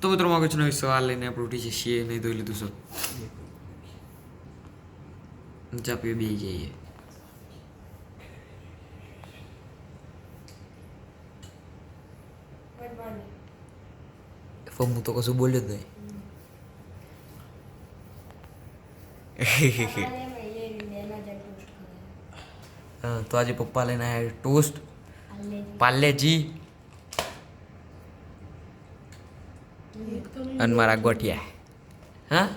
તો મિત્રો માં કુછ નવી સવાલ લઈને આપણે ઉઠી છે છીએ નહીં ધોઈ લીધું સર. ચાપીએ બે જઈએ. ફમ હું તો કશું બોલ્યો જ નહીં. તો આજે પપ્પા લઈને આવ્યા ટોસ્ટ. પાર્લેજી અને મારા ગોઠિયા હા.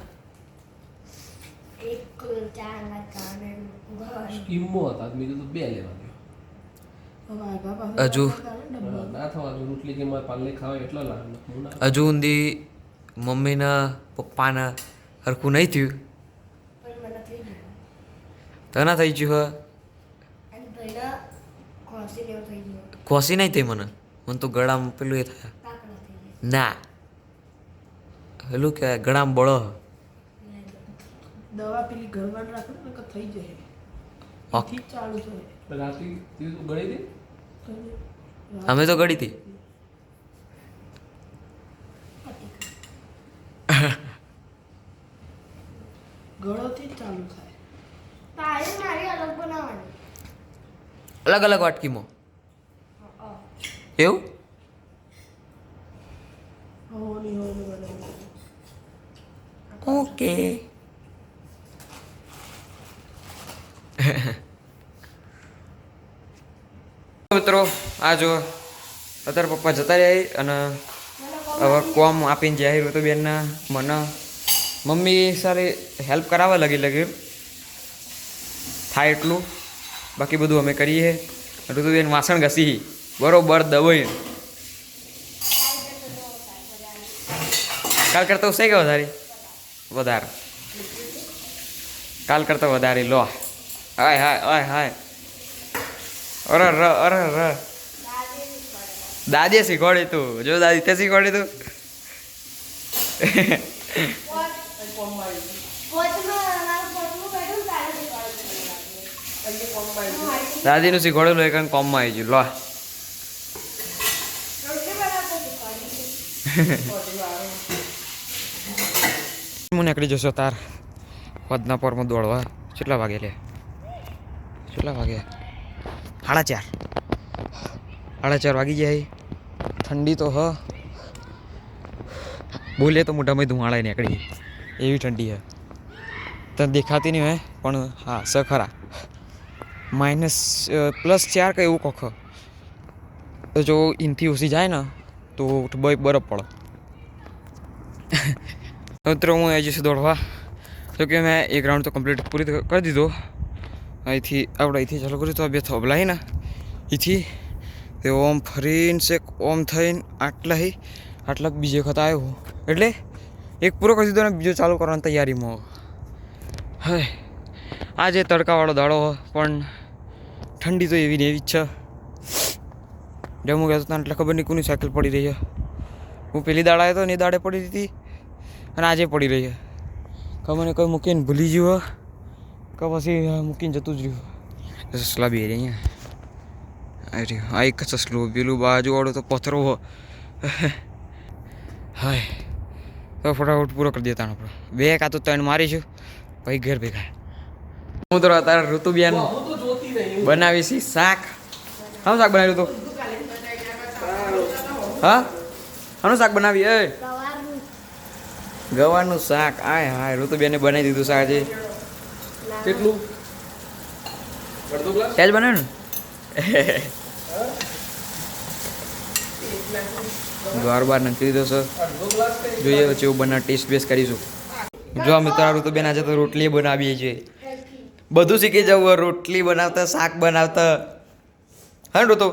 હજુ? ના થવા જો રોટલી કે મારે પાલે ખાવા એટલા લાગ. હું ના હજુ ઊંધી મમ્મીના પપ્પાના હરખું નહીં થયું? તના થઈ ગયું. હ ખોસી નહીં થઈ મને? મને તો ગળામાં પેલું એ થાય. ના. પેલું કે ગળામાં બળો. દવા પેલી ઘરમાં રાખો ને કે થઈ જાય ઓક. ચાલુ છે રાતે તે તું ગળી દે? અમે તો ગળી હતી. ગળોથી ચાલુ થાય. અલગ અલગ વાટકીમાં. એવું? હોની હોની બનાવી. ઓકે. મિત્રો, આ જો અત્યારે પપ્પા જતા રહ્યા અને હવે કોમ આપીને જાય ઋતુબેનના. મને મમ્મી સારી હેલ્પ કરાવવા લગી લગી. થાય એટલું. બાકી બધું અમે કરીએ. ઋતુબેન વાસણ ઘસી બરોબર દવાઈ કાલ કરતા ઉસાઈ ગયો વધારે વધારે. કાલ કરતા વધારે લો. હાય હાય હાય હાય. અરે ર અરે ર. દાદીએ શીખવાડી તું. જો દાદી તે શીખવાડી તું. દાદીનું શીખવાડેલું એક કોમમાં આવી ગયું. લો. હું નીકળી જશો તાર? પદના પરમાં દોડવા. કેટલા વાગે લે? કેટલા વાગે? સાડા ચાર. સાડા ચાર વાગી જાય. ઠંડી તો હ. બોલે તો મોઢામાં ધુમાડા નીકળી. એવી ઠંડી હે તને દેખાતી નહીં હોય, પણ હા, સ ખરા. માઇનસ પ્લસ ચાર કે એવું કોખ જો ઇનથી ઓછી જાય ને, તો બરફ પડે. મિત્રો, હું એ જઈશ દોડવા. તો કે મેં એક રાઉન્ડ તો કમ્પ્લીટ પૂરી કરી દીધો. અહીંથી, આપણે અહીંથી ચાલુ કર્યું તો બે થોભલાઈને અહીંથી, તે ઓમ ફરીને શેક ઓમ થઈને આટલા હી, આટલા બીજે વખત આવ્યો એટલે એક પૂરો કરી દીધો ને બીજો ચાલુ કરવાની તૈયારીમાં હવે. આજે તડકાવાળો દાડો પણ ઠંડી તો એવી ને એવી જ છે. જમ્મુ ગયા તો એટલે ખબર નહીં કોની સાયકલ પડી રહી છે. હું પેલી દાડા આવ્યો તો ને એ દાડે પડી હતી. અને આજે પડી રહી છે. ખબર નહીં કોઈ મૂકીને ભૂલી ગયું કે પછી મૂકીને જતું જ રહ્યું. સસલા બી અહીંયા. રહ્યું. આ એક સસલું, પેલું બાજુવાળું તો પથરો હાય. તો ફટાફટ પૂરો કરી દેતા આપણે. બે કાં તો ત્રણ મારીશું પછી ઘેર ભેગા. હું તો તારા ઋતુબેન બનાવી છે શાક. હા શાક બનાવ્યું તું? હા? શાનું શાક બનાવી, એ. ગવાનું શાક આય હાય ઋતુબેને બનાવી દીધું શાક આજે કેટલું? અડધો ગ્લાસ ત્યાં જ બનાવ્યું ને? દ્વાર બાર નથી દીધો સર જોઈએ પછી એવું બના ટેસ્ટ બેસ્ટ કરીશું. જો અમે તો ઋતુબેન આજે તો રોટલી બનાવીએ છીએ. બધું શીખી જવું. રોટલી બનાવતા શાક બનાવતા. હા ઋતુ?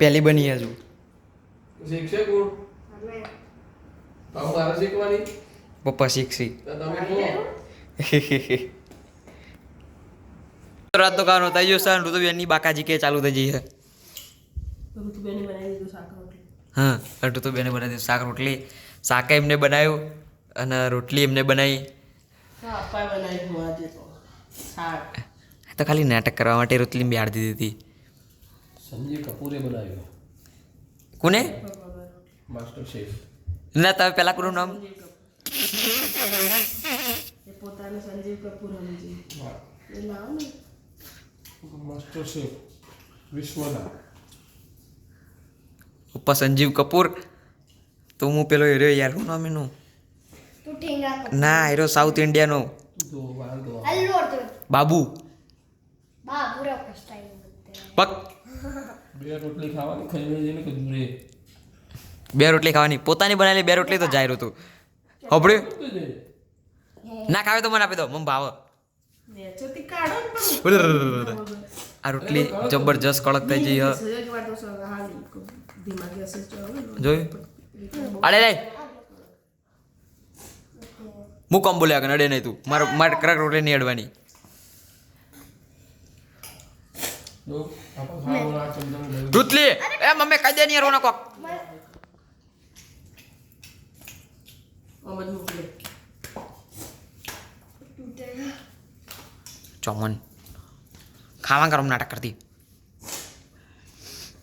પહેલી બની હજુ. શીખશે કોણ તારું તારે શીખવાની? પપ્પા શીખશી. તો તમે કહો. રાત તો કાનો થઈ જશે ઋતુબેનની બાકાજી કે ચાલુ થઈ જઈ છે. ઋતુબેને બનાવી દીધું શાક રોટલી. હા ઋતુબેને બનાવી દીધું શાક રોટલી. શાક એમને બનાવ્યું અને રોટલી એમને બનાવી. હા અપાય બનાવી હું આજે તો ખાલી નાટક કરવા માટે રોટલી બેહાડી દીધી હતી. કપૂરે બનાવ્યું. કોને? માસ્ટર શેફ ના તમે પેલા કોનું નામ પોતાને સંજીવ કપૂર સમજી એ નામ ને માસ્ટર શેફ વિશ્વના પપ્પા સંજીવ કપૂર તો હું પેલો હીરો યાર શું નામ એનું તું ઠેંગા કર ના હીરો સાઉથ ઇન્ડિયાનો બાબુ બા પૂરા પક બે રોટલી ખાવાની ખાઈને જઈને કે દૂરે બે રોટલી ખાવાની. પોતાની બનાવેલી બે રોટલી તો જાહેર હતું. હોબળ્યું ના ખાવે તો મને આપી દો. મમ ભાવ. આ રોટલી જબરજસ્ત કડક થઈ જઈ જોયું? અડે રે હું કોમ બોલ્યા કે અડે નહીં તું. મારો મારે કરક રોટલી નહીં અડવાની. રૂતલી એ મમ્મી કઈ દે નહીં રોના કોક. જ મોકલે ચોમન ખાવા ગરમ નાટક કરતી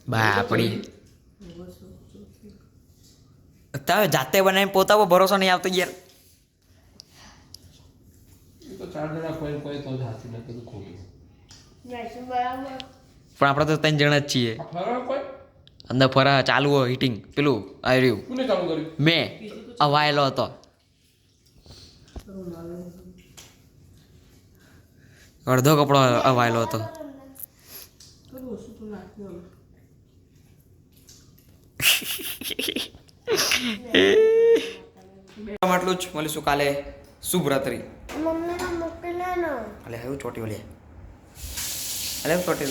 બાપડી તમે જાતે બનાવીને પોતા પર ભરોસો નહીં આવતો યાર પણ આપણે તો ત્રણ જણા જ છીએ અંદર ફરા ચાલુ હોય હીટિંગ પેલું આવી રહ્યું. કોને ચાલુ કર્યું? મેં. અવાયેલો હતો. અડધો કપડો અવાયેલો હતો. આટલું જ મળીશું કાલે. શુભ રાત્રિ અલે એવું ચોટી ઓલે અલે ચોટી